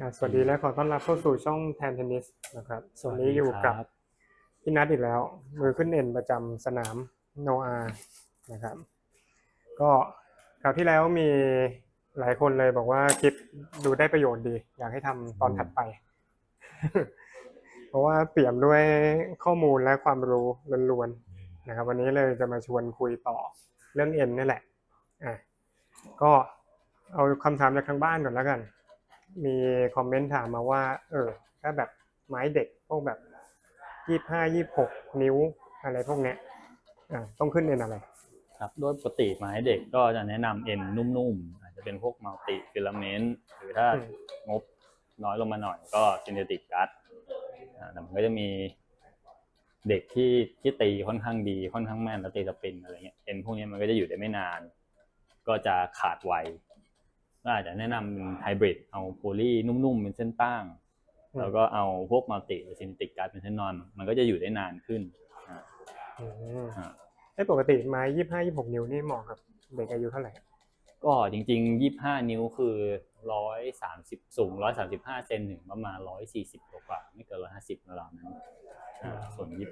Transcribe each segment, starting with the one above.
อะสวัสดีและขอต้อนรับเข้าสู่ช่องแทนเทนนิสนะครับวันนี้อยู่กับพี่นัทอีกแล้ว มือขึ้นเอ็นประจำสนามโนอานะครับ ก็คราวที่แล้วมีหลายคนเลยบอกว่าคลิปดูได้ประโยชน์ดี อยากให้ทำตอนถัดไป เพราะว่าเปี่ยมด้วยข้อมูลและความรู้ล้วนๆนะครับ วันนี้เลยจะมาชวนคุยต่อเรื่องเอ็นนี่แหละอะก็เอาคำถามจากทางบ้านก่อนแล้วกัน มีคอมเมนต์ถามมาว่า เออ ถ้าแบบไม้เด็กพวกแบบยี่ห้ายี่หกนิ้วอะไรพวกเนี้ยอ่าต้องขึ้นเอ็นอะไร ครับโดยปกติไม้เด็กก็จะแนะนำเอ็นนุ่มๆ อาจจะเป็นพวกมัลติฟิลาเมนต์หรือถ้างบน้อยลงมาหน่อยก็ซินเทติกกัสแต่มันก็จะมีเด็กที่ที่ตีค่อนข้างดีค่อนข้างแม่นแล้วตีสปินอะไรเงี้ยเอ็นพวกนี้มันก็จะอยู่ได้ไม่นาน ก็จะขาดไว ก็อาจจะแนะนำเป็นไฮบริดเอาโพลีนุ่มๆ เป็นเส้นตั้ง อืม แล้วก็เอาพวกมัลติหรือซินเทติกกัสเป็นเส้นนอน มันก็จะอยู่ได้นานขึ้นอ่าอืมอ่าไอ้ปกติไม้ยี่ห้ายี่หกนิ้วนี่เหมาะกับเด็กอายุเท่าไหร่ก็จริงๆยี่ห้านิ้วคือร้อยสามสิบสูงร้อยสามสิบห้าเซนถึงประมาณร้อยสี่สิบกว่าๆไม่เกินร้อยห้าสิบราวๆนั้นอ่าส่วนยี่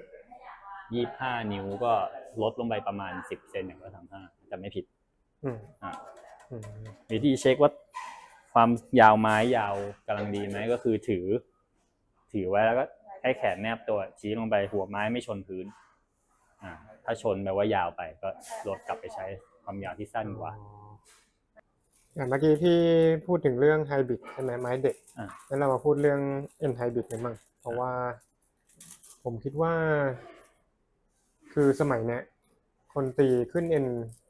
ยี่ห้านิ้วก็ลดลงไปประมาณสิบเซนอย่างก็ทำห้าจะไม่ผิดอืมอ่าอืม วิธีเช็คว่าความยาวไม้ยาวกำลังดีไหมก็คือถือ ถือไว้แล้วก็ให้แขนแนบตัวชี้ลงไปหัวไม้ไม่ชนพื้นอ่าถ้าชนแปลว่ายาวไปก็ลดกลับไปใช้ความยาวที่สั้นกว่าอ๋ออะเมื่อกี้พี่พูดถึงเรื่องไฮบริดใช่ไหมไม้เด็กอ่างั้นเรามาพูดเรื่องเอ็นไฮบริดกันบ้างเพราะว่า ผมคิดว่า คือสมัยเนี้ยคนตีขึ้นเอ็น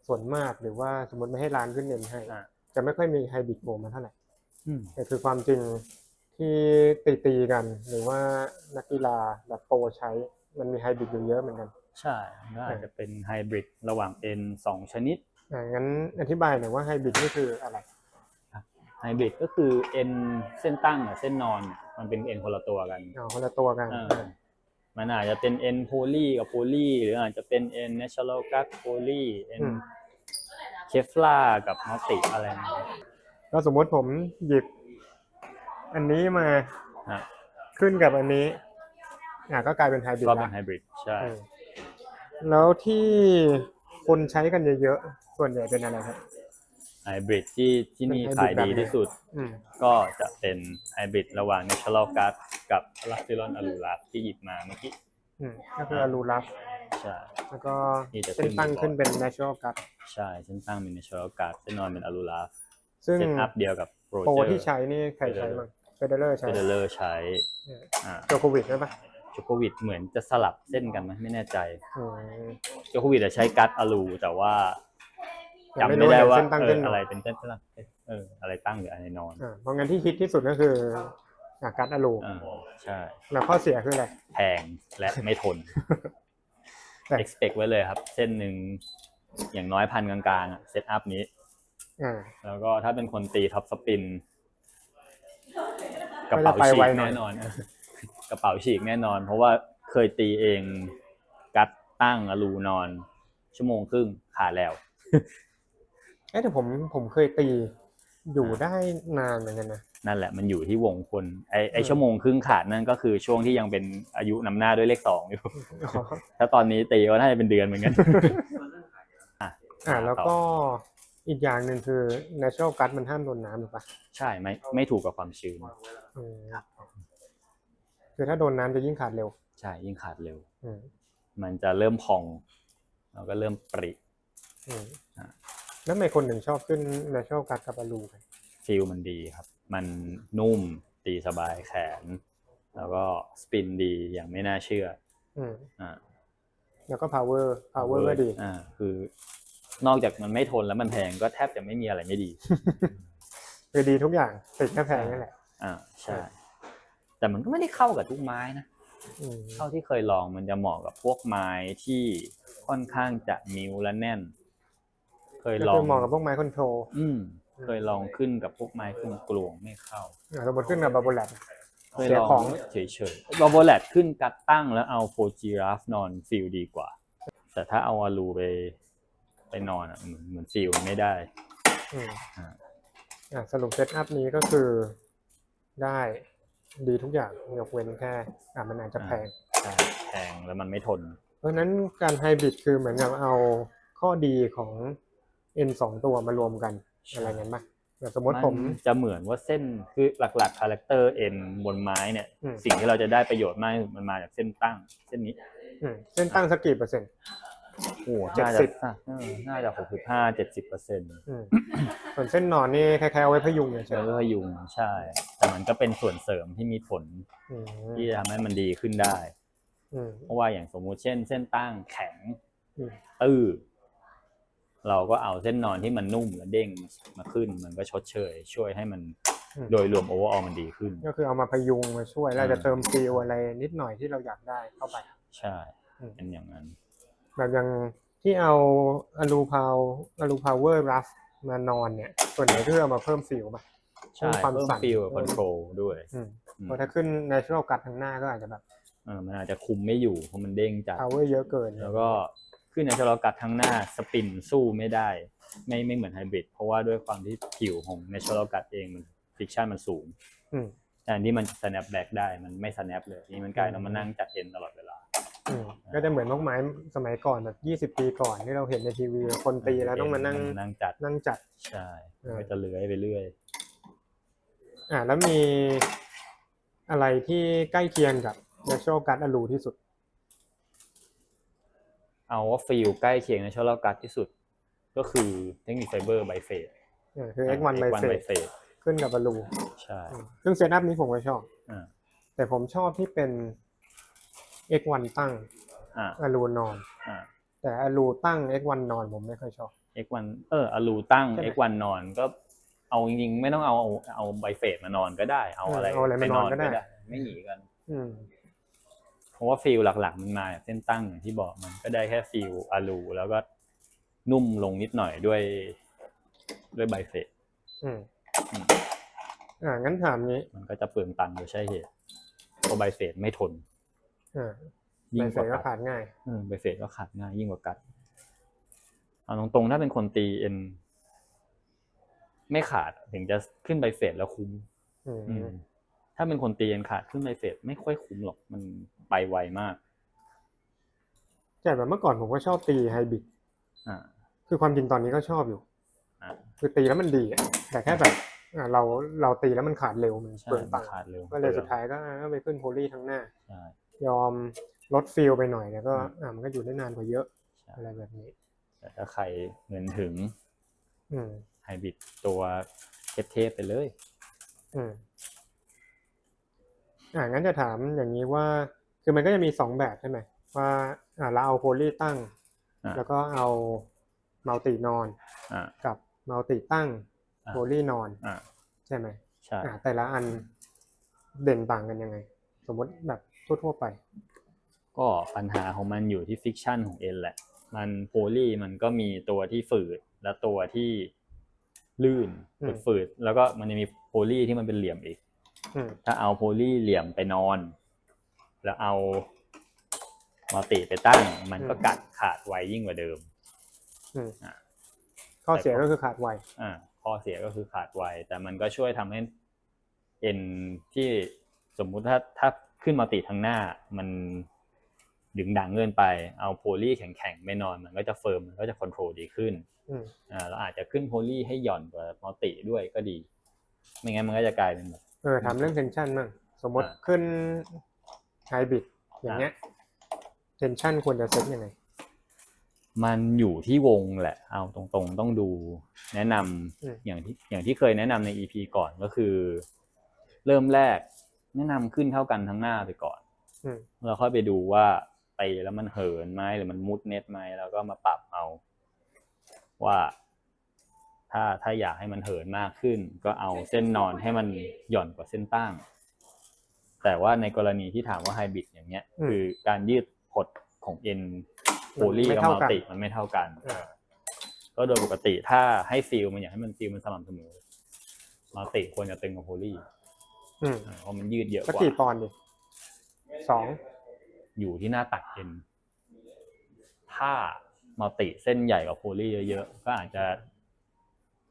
ส่วนมากหรือว่าสมมติไม่ให้ร้านขึ้นเอ็นให้ อ่า จะไม่ค่อยมีไฮบริดโผล่มาเท่าไหร่อืม แต่คือความจริงที่ตีตีๆกัน หรือว่านักกีฬาแบบโปรใช้มันมีไฮบริดอยู่เยอะเหมือนกัน ใช่ก็อาจจะเป็นไฮบริดระหว่าง N สองชนิด อ่างั้นอธิบายหน่อยว่าไฮบริดนี่คืออะไร ไฮบริดก็คือ N เส้นตั้งกับเส้นนอนเนี่ยมันเป็น N คนละตัวกันอ๋อคนละตัวกัน เออ มันอาจจะเป็น N โพลีกับโพลีหรืออาจจะเป็น N natural gas โพลี N อืม เคฟลากับมัลติอะไรนะก็สมมติผมหยิบ อันนี้มาอะขึ้นกับอันนี้ อ่าก็กลายเป็นไฮบริดก็เป็นละไฮบริดใช่เออแล้วที่คนใช้กันเยอะๆ ส่วนใหญ่เป็นอะไรครับ ไฮบริดที่ที่นี่เป็นไฮขายบริดดีแบบไหนที่สุดอืมก็จะเป็นไฮบริดระหว่าง natural gas กับ l a c t i l o n a l u r a ที่หยิบมาเมื่อกี้อืมก็คืออลูรับใช่แล้วก็นี่จะเส้นตั้งขึ้ขึ้นนอยู่ก่อนเป็น natural cut ใช่เส้นตั้งเป็น natural gas เส้นนอนเป็น a l u r a ซึ่งเซตอัพเดียวกับโรโปรเจอร์ที่ใช้นี่ใครใช้บ้างเฟเดเลอร์ใช้เฟเดเลอร์ใช้อ่าโจโควิดใช่ปะโจโควิดเหมือนจะสลับเส้นกันไหมไม่แน่ใจอืมโจโควิดอะใช้กัดอะลูแต่ว่าแต่ จำไม่ไม่รู้ได้ว่าเส้นตั้งเอเส้อนนนอนอะไรเป็นเส้นตั้งเอออะไรตั้งหรืออะไรนอนอ่าเพราะงั้นที่ฮิตที่สุดก็คืออากัดอะลูอ่าใช่แล้วข้อเสียคืออะไรแพงและไม่ทนแต่ expect ไว้เลยครับ เส้นหนึ่งอย่างน้อยพันกลางๆอะเซตอัพนี้อ่าแล้วก็ถ้าเป็นคนตีท็อปสปินกก็ระจะเป๋าไปฉีไวกหน่อยแน่นอนกระเป๋าฉีกแน่นอน เพราะว่าเคยตีเองกัดตั้งอะลูนอน ชั่วโมงครึ่งขาดแล้วเอ๊ะแต่ผมผมเคยตีอยู่ได้นานเหมือนกันนะ นั่นแหละมันอยู่ที่วงคนไอไออืมชั่วโมงครึ่งขาดนั่นก็คือช่วงที่ยังเป็นอายุนำหน้าด้วยเลขสองอยู่อ๋อถ้าตอนนี้ตีก็น่าจะเป็นเดือนเหมือนกันอะอ่าแล้วต่ก็อีกอย่างหนึ่งคือ natural cut มันห้ามโดนน้ำถูกปะใช่ไม่ไม่ถูกกับความชื้นอืมคือถ้าโดนน้ำจะยิ่งขาดเร็ว ใช่ยิ่งขาดเร็วอืมมันจะเริ่มพองแล้วก็เริ่มปริอืมอ่า แล้วทำไมคนถึงชอบขึ้น natural cut กับอะลูกันฟิลมันดีครับ มันนุ่มตีสบายแขน แล้วก็สปินดีอย่างไม่น่าเชื่ออืมอ่า แล้วก็ power power ก็ดี อ่า คือ นอกจากมันไม่ทนแล้วมันแพงก็แทบจะไม่มีอะไรไม่ดี คือดีทุกอย่างติดแค่แพงนั่นแหละ อ่า ใช่ แต่มันก็ไม่ได้เข้ากับทุกไม้นะ อืม เท่าที่เคยลองมันจะเหมาะกับพวกไม้ที่ค่อนข้างจะนิ้วและแน่น เคยก็ลอคืงอเหมาะกับพวกไม้คอนโทรลอืมเคยลองขึ้นกับพวกไม้ขึ้นกลวงไม่เข้าสมมติขึ้นกับบับเบิลแลเคยเสียลองของเฉยๆบอโบแลตขึ้นกัดตั้งแล้วเอาโฟจีราฟนอนฟิลดีกว่า แต่ถ้าเอาอาลูไปไปนอนอะเหมือนเหมือนฟิลไม่ได้อืมอ่าอ่าสรุปเซตอัพนี้ก็คือได้ดีทุกอย่างยกเว้นแค่อะมันอาจจะแพงใช่แพงแล้วมันไม่ทน เพราะฉะนั้นการไฮบริดคือเหมือนกับเอาข้อดีของ N สองตัวมารวมกันใช่อะไรเงี้ยป่ะแบบสมมติผมนจะเหมือนว่าเส้นคือหลักๆคาแรคเตอร์เอ็นบนไม้เนี่ย อืม สิ่งที่เราจะได้ประโยชน์มากที่สุดมันมาจากเส้นตั้ง เส้นนี้อืมเส้นตั้งสักกี่เปอร์เซ็นต์ โอ้เจ็ดน่าจะสิบเออน่าจะหกสิบห้าเจ็ดสิบเปอร์เซ็นต์อืมส่วนเส้นนอนนี่คล้ายๆเอาไว้พยุงเฉเจอยยุงใช่ แต่มันก็เป็นส่วนเสริมที่มีผลๆอืมที่จะทำให้มันดีขึ้นได้ อืม เพราะว่าอย่างสมมุติเช่น เส้นตั้งแข็งอืม ตื้อ เราก็เอาเส้นนอนที่มันนุ่มและเด้งมาขึ้น มันก็ชดเชย ช่วยให้มันอืม โดยรวมโอเวอร์ออมันดีขึ้น ก็คือเอามาพยุงมาช่วยแล้วอืมจะเติมฟิลอะไรนิดหน่อยที่เราอยากได้เข้าไป ใช่อืม เป็นอย่างนั้น แบบอย่างที่เอาอลูพาวอลูพาวเวอร์รัฟมานอนเนี่ย ส่วนใหญ่ก็คือเอามาเพิ่มฟิลป่ะ ใช่เพิ่มความเพิ่มสั่น ฟิลคอนโทรลด้วยอืมอืมเพราะถ้าขึ้น natural กัดทางหน้าก็อาจจะแบบ เออมันอาจจะคุมไม่อยู่เพราะมันเด้งจัด power เยอะเกินแล้วก็ ขึ้นในชะลอกัดทั้งหน้าสปินสู้ไม่ได้ ไม่ไม่เหมือนไฮบริดเพราะว่าด้วยความที่ผิวของในชะลอกัดเองมันฟิกชันมันสูงอืมแต่อันที่มัน snap back ได้มันไม่ snap เลยนี่มันกลายอืเป็นมมานั่งจัดเอ็นตลอดเวลา อืมก็จะเหมือนพวกไม้สมัยก่อนแบบยี่สิบปีก่อนที่เราเห็นในทีวีคนตีแล้วต้องมานั่งนั่งจัดนั่งจัด ใช่เออ ก็จะเลื้อยไปเรื่อย อ่าแล้วมีอะไรที่ใกล้เคียงกับ natural กัดอลูที่สุด เอาว่าฟิลใกล้เคียงในชะลอกัดที่สุด ก็คือเทคนิคไฟเบอร์ไบเฟสอ่าคือ X1 by ไบ phase เฟสขึ้นกับอลูใช่อืมซึ่งเซตอัพนี้ผมก็ชอบอ่าแต่ผมชอบที่เป็น X1 ตั้งอ่าอลูนอนอ่าแต่อลูตั้ง X1 นอนผมไม่ค่อยชอบ X1 เอออลูตั้งใช่ไหม X1 นอนก็เอาจริงๆไม่ต้องเอาเอาเอาไบเฟสมานอนก็ได้ เอาอะไรเอาอะไรมานอนก็ได้ ไม่หนีกัน อืม เพราะว่าฟิลหลักๆ มันมาจากเส้นตั้งอย่างที่บอกมันก็ได้แค่ฟิลอะลูแล้วก็นุ่มลงนิดหน่อยด้วย ด้วยไบเฟสอืมอืมอ่างั้นถามนี้ มันก็จะเปลืองตังค์โดยใช่เหตุเพราะไบเฟสไม่ทนอ่ายิ่ใบงเสกว่าก็กัดขาดง่ายเออไบเฟสก็ขาดง่าย ยิ่งกว่ากัดเอาตรงๆถ้าเป็นคนตีเอ็นไม่ขาดถึงจะขึ้นไบเฟสแล้วคุ้มอืมอืมถ้าเป็นคนตีเอ็นขาดขึ้นไบเฟสไม่ค่อยคุ้มหรอกมัน ไปไวมากแต่แบบเมื่อก่อนผมก็ชอบตีไฮบริดอ่าคือความจริงตอนนี้ก็ชอบอยู่อ่าคือตีแล้วมันดีอะแต่แค่แบบอ่าเราเราตีแล้วมันขาดเร็วมันใช่เปลืองมัตันงค์ขาดเร็วก็เลยสุดท้ายก็ก็ไปขึ้นโพลีทั้งหน้าใช่ยอมลดฟิลไปหน่อยแล้วก็อืมอ่ามันก็อยู่ได้นานกว่าเยอะใช่อะไรแบบนี้ แต่ถ้าใครเงินถึงอืมไฮบริดตัวเทพๆไปเลยอืมอ่างั้นจะถามอย่างนี้ว่า คือมันก็จะมีสองแบบใช่ไหมว่าอ่าเราเอาโพลีตั้งอ่าแล้วก็เอามัลตินอนอ่ากับมัลติตั้งอ่าโพลีนอนอ่าใช่ไหมใช่อ่าแต่ละอันเด่นต่างกันยังไง สมมติแบบทั่วๆไป ก็ปัญหาของมันอยู่ที่ฟิกชันของเอ็นแหละ มันโพลีมันก็มีตัวที่ฝืดและตัวที่ลื่นอืมฝืดๆแล้วก็มันจะมีโพลีที่มันเป็นเหลี่ยมอีกอืมถ้าเอาโพลีเหลี่ยมไปนอน แล้วเอามัลติไปตั้ง มันก็กัดขาดไวยิ่งกว่าเดิมอืมอ่าข้อเสียก็คือขาดไวอ่าข้อเสียก็คือขาดไว แต่มันก็ช่วยทำให้เอ็นที่สมมุติถ้าถ้าขึ้นมาติดทางหน้า มันดึงดังเกินไป เอาโพลีแข็งๆไม่นอน มันก็จะเฟิร์มมันก็จะคอนโทรลดีขึ้นอืมอ่าเราอาจจะขึ้นโพลีให้หย่อนกว่ามัลติด้วยก็ดี ไม่งั้นมันก็จะกลายเป็นแบบเออถามเรื่องเทนชันบ้างสมมติอ่าขึ้น ไฮบริดอย่างเงี้ยเทนชันควรจะเซ็ตยังไง มันอยู่ที่วงแหละ เอาตรงๆต้องดู แนะนำอืมอย่างที่อย่างที่เคยแนะนำใน EP ก่อนก็คือ เริ่มแรก แนะนำขึ้นเท่ากันทั้งหน้าไปก่อนอืมเราค่อยไปดูว่าไปแล้วมันเหินไหมหรือมันมุดเน็ตไหมแล้วก็มาปรับเอา ว่าถ้าถ้าอยากให้มันเหินมากขึ้น ก็เอาเส้นนอนให้มันหย่อนกว่าเส้นตั้ง แต่ว่าในกรณีที่ถามว่าไฮบริดอย่างเงี้ย อืมคือการยืดหดของเอ็นโพลีไม่กับเท่ามัลกัน ติมันไม่เท่ากันอ่าก็โดยปกติถ้าให้ฟิลมันอยากให้มันฟิลมันสม่ำเสมอมัลติควรจะตึงกว่าโพลีอืมอ่าเพราะมันยืดเยอะสักกว่า กี่ปอนด์ดิสองอยู่ที่หน้าตัดเอ็น ถ้ามัลติเส้นใหญ่กว่าโพลีเยอะๆ ก็อาจจะ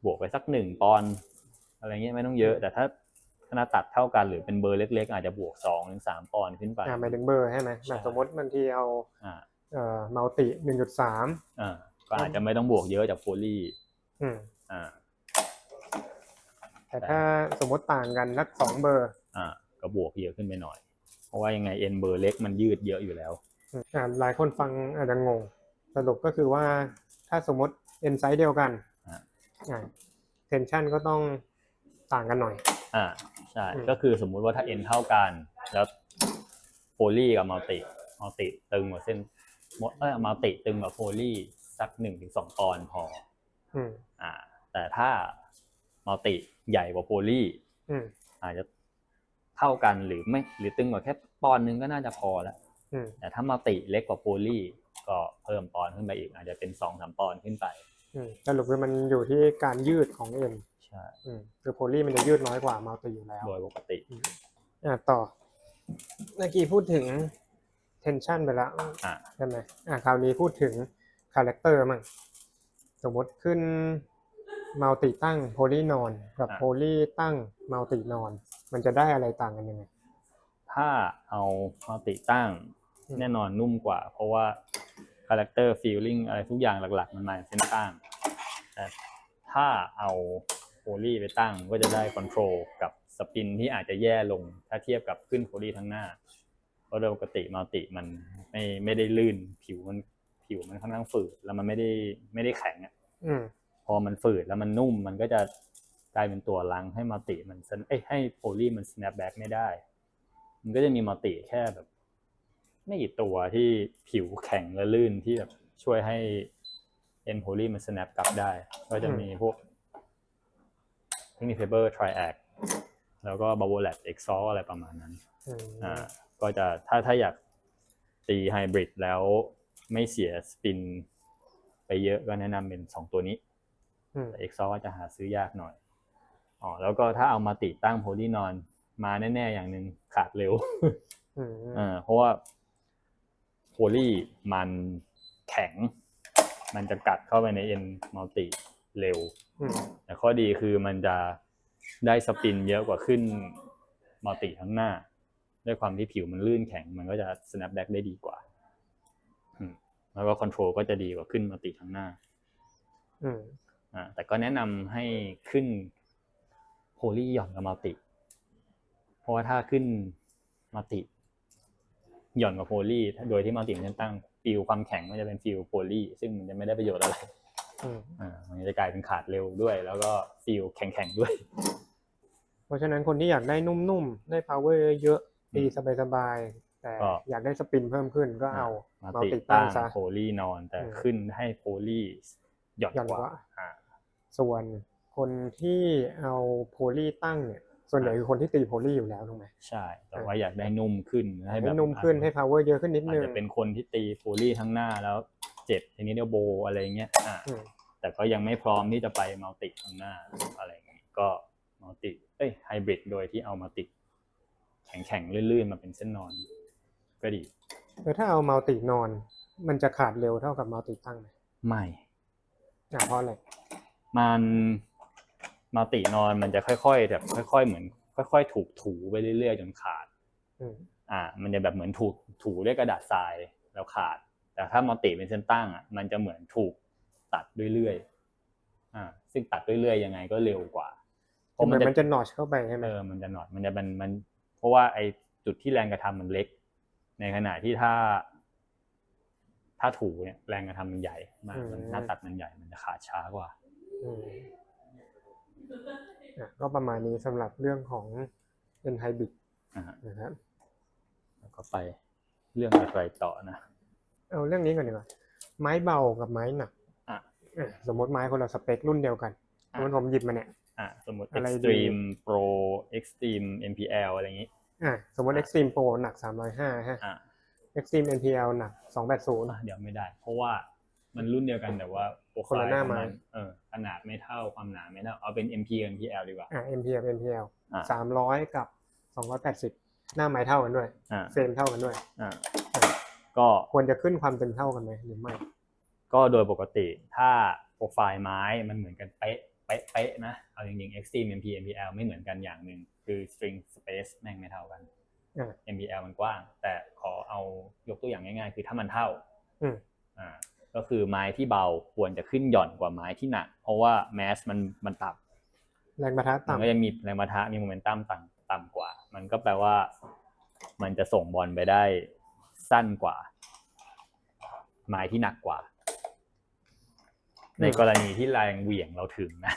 บวกไปสักหนึ่งปอนด์อะไรเงี้ยไม่ต้องเยอะ แต่ถ้าข หน้าตัดเท่ากันหรือเป็นเบอร์เล็ก ๆ อาจจะบวกสองถึงสามปอนด์ขึ้นไปอ่าหมายถึงเบอร์ใช่ไหมใช่แบบสมมติบางทีเอาอ่าเอ่อมัลติหนึ่งจุดสามอ่าก็อาจจะไม่ต้องบวกเยอะจากโพลีอืมอ่าแต่ถ้าสมมติต่างกันสักสองเบอร์ อ่า ก็บวกเยอะขึ้นไปหน่อย เพราะว่ายังไงเอ็นเบอร์เล็กมันยืดเยอะอยู่แล้วอืมอ่าหลายคนฟังอาจจะงง สรุปก็คือว่าถ้าสมมติเอนไซส์เดียวกันอ่าอ่าเทนชันก็ต้องต่างกันหน่อย อ่าใช่อืมก็คือสมมุติว่าถ้าเอ็นเท่ากัน แล้วโพลีกับมัลติมัลติตึงกว่าเส้นเออมัลติตึงกว่าโพลีสักหนึ่งถึงสองปอนด์พออืมอ่า แต่ถ้ามัลติใหญ่กว่าโพลีอืมอาจจะเท่ากันหรือไม่ หรือตึงกว่าแค่ปอนด์นึงก็น่าจะพอแล้วอืมแต่ถ้ามัลติเล็กกว่าโพลีก็เพิ่มปอนด์ขึ้นไปอีก อาจจะเป็นสองสามปอนด์ขึ้นไปอืมสรุปคือมันอยู่ที่การยืดของเอ็นใช่อืมคือโพลีมันจะยืดน้อยกว่ามัลติอยู่แล้ว โดยปกติอ่าต่อเมื่อกี้พูดถึง tension ไปแล้วอ่าใช่ไหมอ่าคราวนี้พูดถึงคาแรคเตอร์มั่งสมมติขึ้นมัลติตั้งโพลีนอนกับโพลีตั้งมัลตินอน มันจะได้อะไรต่างกันยังไงถ้าเอามัลติตั้งอืมแน่นอนนุ่มกว่า เพราะว่าคาแรคเตอร์ฟีลลิ่งอะไรทุกอย่างหลัก ๆ มันมาจากเส้นตั้งแต่ถ้าเอา โพลีไปตั้งก็จะได้คอนโทรลกับสปินที่อาจจะแย่ลง ถ้าเทียบกับขึ้นโพลีทั้งหน้า เพราะโดยปกติมัลติมันไม่ไม่ได้ลื่นผิวมันผิวมันค่อนข้างฝืดแล้วมันไม่ได้ไม่ได้แข็งอะอืมพอมันฝืดแล้วมันนุ่มมันก็จะกลายเป็นตัวลังให้มัลติมัน snap- เอ้ยให้โพลีมัน snap back ไม่ได้ มันก็จะมีมัลติแค่แบบ ไม่กี่ตัวที่ผิวแข็งและลื่นที่แบบช่วยให้เอ็นโพลีมัน snap กลับได้ ก็จะมีพวกเทคนิคเพเปอร์ triac แล้วก็ bubble lab exhaust อะไรประมาณนั้นอืมอ่าก็จะถ้าถ้าอยากตีไฮบริดแล้วไม่เสียสปินไปเยอะก็แนะนำเป็นสองตัวนี้อืมแต่ e x o จะหาซื้อยากหน่อยอ๋อแล้วก็ถ้าเอามาติดตั้งโพลีนอนมาแน่ๆอย่างหนึ่งขาดเร็วอืมอ่าเพราะว่าโพลีมันแข็ง มันจะกัดเข้าไปในเอ็นมัลติเร็วอืม แต่ข้อดีคือมันจะได้สปินเยอะกว่าขึ้นมัลติทั้งหน้า ด้วยความที่ผิวมันลื่นแข็ง มันก็จะ snap back ได้ดีกว่าอืมแล้วก็คอนโทรลก็จะดีกว่าขึ้นมัลติทั้งหน้าอืมอ่าแต่ก็แนะนำให้ขึ้นโพลีหย่อนกับมัลติ เพราะว่าถ้าขึ้นมัลติหย่อนกับโพลีโดยที่มัลติมันตั้งฟิลความแข็งมันจะเป็นฟิลโพลีซึ่งมันจะไม่ได้ประโยชน์อะไร อืมอ่ามันจะกลายเป็นขาดเร็วด้วย แล้วก็ฟิลแข็งๆด้วย เพราะฉะนั้นคนที่อยากได้นุ่มๆ ได้ power เยอะๆตีสบายๆ แต่ก็ อยากได้สปินเพิ่มขึ้นก็เอามามาติติดดตั้ตั้งงซะ โพลีนอนแต่อืม ขึ้นให้โพลีหย่อนหย่อนกกว่าว่า อ่า ส่วนคนที่เอาโพลีตั้งเนี่ย ส่วนใหญ่คือคนที่ตีโพลีอยู่แล้วถูกไหมใช่ แต่ว่าอยากได้นุ่มขึ้นให้แบให้บนุ่มขึ้นให้ power เยอะขึ้นนิดอาจนึงจะเป็นคนที่ตีโพลีทั้งหน้าแล้วเจ็บทีนี้เดียวโบอะไรเงี้ยอ่า อืม แต่ก็ยังไม่พร้อมที่จะไปมัลติทั้งหน้าอะไรอย่างงี้ก็มัลติเอ้ยไฮบริดโดยที่เอามาติดแข็งๆลื่นๆมาเป็นเส้นนอน ก็ดีเออถ้าเอามัลตินอน มันจะขาดเร็วเท่ากับมัลติตั้งไหมไม่อะเพราะอะไรมันมัลตินอนมันจะค่อยๆแบบค่อยๆเหมือน ค่อย ๆ ถูกถูไปเรื่อยๆจนขาดอืมอ่า มันจะแบบเหมือนถูกถูด้วยกระดาษทรายแล้วขาด แต่ถ้ามัลติเป็นเส้นตั้งอะมันจะเหมือนถูก ตัดเรื่อยๆอ่า ซึ่งตัดเรื่อยๆยังไงก็เร็วกว่าเพคือราะเหมืมัอนนจะมันจะนอชเข้าไปใช่ไหมเออมันจะหนอดมันจะมันมัน เพราะว่าไอจุดที่แรงกระทำมันเล็ก ในขณะที่ถ้า ถ้าถูเนี่ย แรงกระทำมันใหญ่มากมันหน้าตัดมันใหญ่มันจะขาดช้ากว่าอืมอะก็ประมาณนี้สำหรับเรื่องของ N hybrid อ่าฮะนะครับแล้วก็ไปเรื่องอะไรต่อนะ เอาเรื่องนี้ก่อนดีกว่า ไม้เบากับไม้หนักอะเออ สมมติไม้คนละสเปครุ่นเดียวกันสอะมมติผมหยิบมาเนี่ยอ่าสมมติอะไรดี extreme pro extreme MPL อะไรอย่างนี้อะสมมติอะ Extreme Pro หนัก 305ฮะอ่า Extreme NPL หนักอะ280 เดี๋ยวไม่ได้ เพราะว่ามันรุ่นเดียวกันแต่ว่าโปรไฟคนละล์หน้าของไม้มันเออขนาดไม่เท่าความหนาไม่เท่าเอาเป็น MP กับ MPL ดีกว่าอะ MPL MPL อ่า300 กับ 280 หน้าไม้เท่ากันด้วยอ่าเฟรมเท่ากันด้วยอ่าอะก็ควรจะขึ้นความตึงเท่ากันไหมหรือไม่ ก็โดยปกติถ้าโปรไฟล์ไม้มันเหมือนกันเป๊ะเป๊ะเป๊ะนะเอาจริงๆ Extreme MP MPL ไม่เหมือนกันอย่างหนึ่งคือ string space แม่งไม่เท่ากันอ่า MPL มันกว้าง แต่ขอเอายกตัวอย่างง่ายๆ คือถ้ามันเท่าอืมอ่าก็คือไม้ที่เบาควรจะขึ้นหย่อนกว่าไม้ที่หนัก เพราะว่าแมสมันมันต่ำแรงประทะมันก็ต่ำจะมีแรงประทะมีโมเมนตัมต่ำต่ำกว่า มันก็แปลว่า มันจะส่งบอลไปได้สั้นกว่า ไม้ที่หนักกว่า ในกรณีที่แรงเหวี่ยงเราถึงนะ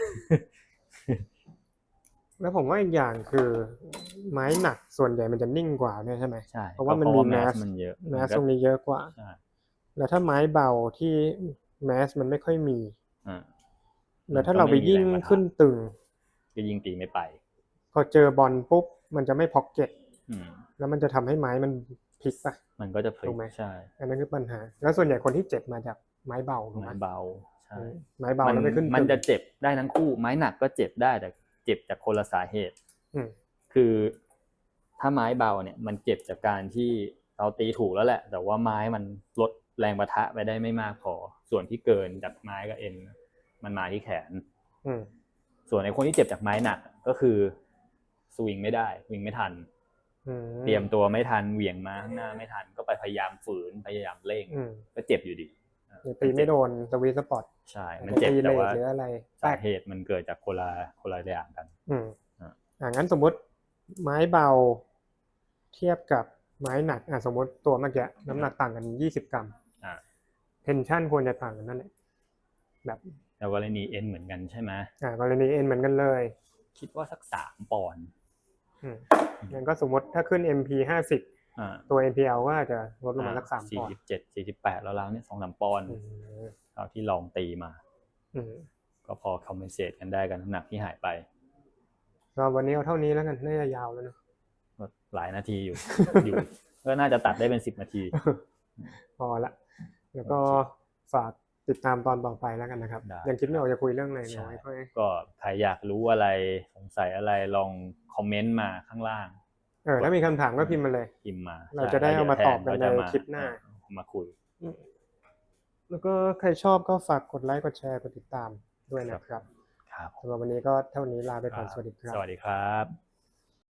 แล้วผมว่าอีกอย่างคือไม้หนักส่วนใหญ่มันจะนิ่งกว่าด้วยใช่ไหมใช่เพราะว่ามันก็มีแม mass สมันเยอะแมสก็ตรงนี้เยอะกว่าใช่แล้วถ้าไม้เบาที่แมสมันไม่ค่อยมีอ่าแล้วถ้าเราไปยิ่งขึ้นตึงก็ยิงตีไม่ไป พอเจอบอลปุ๊บมันจะไม่พ็อกเก็ตอืมแล้วมันจะทำให้ไม้มันพลิกไปมันก็จะพลิถูกกไหมใช่อันนั้นคือปัญหา แล้วส่วนใหญ่คนที่เจ็บมาจากไม้เบาถูกไหมไม้เบาใช่ ไม้เบามันแล้วไปขึ้นมันตึงจะเจ็บได้ทั้งคู่ ไม้หนักก็เจ็บได้แต่เจ็บจากคนละสาเหตุอืมคือถ้าไม้เบาเนี่ย มันเจ็บจากการที่เราตีถูกแล้วแหละ แต่ว่าไม้มันลดแรงประทะไปได้ไม่มากพอ ส่วนที่เกินจากไม้กับเอ็น มันมาที่แขนอืมส่วนในคนที่เจ็บจากไม้หนักก็คือสวิงไม่ได้สวิงไม่ทันอืมเตรียมตัวไม่ทันเหวี่ยงมาข้างหน้าไม่ทันก็ไปพยายามฝืนพยายามเร่งอืมก็เจ็บอยู่ดี หรือตีไม่โดนสวีทสปอตใช่ มันเจ็บตีแต่เลทว่าหรืออะไรแตสากเหตุมันเกิดจากคนละคนละอย่างกัน อืมอะอ่างั้นสมมุติไม้เบา เทียบกับไม้หนักอ่าสมมติตัวเมื่อกี้น้ำหนักต่างกันยี่สิบกรัมอ่าเทนชันควรจะต่างกันนั่นแหละแบบแล้วกรณีเอ็นเหมือนกันใช่ไหมอ่ากรณีเอ็นเหมือนกันเลย คิดว่าสักสามปอนด์อืมงั้นก็สมมติถ้าขึ้น MP ห้าสิบอ่า ตัว MPL ก็อาจจะลดลงมาสักสามสี่ปอนสิด์บเจ็ดสี่สิบแปดแล้วแล้วเนี่ยสองสามปอนด์อืมเท่าที่ลองตีมา อืมก็พอคอมเพนเซตกันได้กันน้ำหนักที่หายไปก็วันนี้เอาเท่านี้แล้วกันน่าจะยาวแล้วเนอะก็หลายนาทีอยู่ อยู่ก็น่าจะตัดได้เป็นสิบนาที พอละ แล้วก็ฝากติดตามตอนต่อไปแล้วกันนะครับ ได้ยังคิดไม่ออกจะคุยเรื่องอะไรใช่น้อยค่อยก็ใครอยากรู้อะไรสงสัยอะไรลองคอมเมนต์มาข้างล่าง เออถ้ามีคำถามก็พิมพ์มาเลย พิมพ์มา เราจะได้เอามาตอบกันแล้วเดี๋ยวในคลิปหน้าเออมาคุยอืมแล้วก็ใครชอบก็ฝากกดไลค์กดแชร์กดติดตามด้วยนะครับ ครับสำหรับวันนี้ก็เท่านี้ลาไปก่อนสวัสดีครับ สวัสดีครับ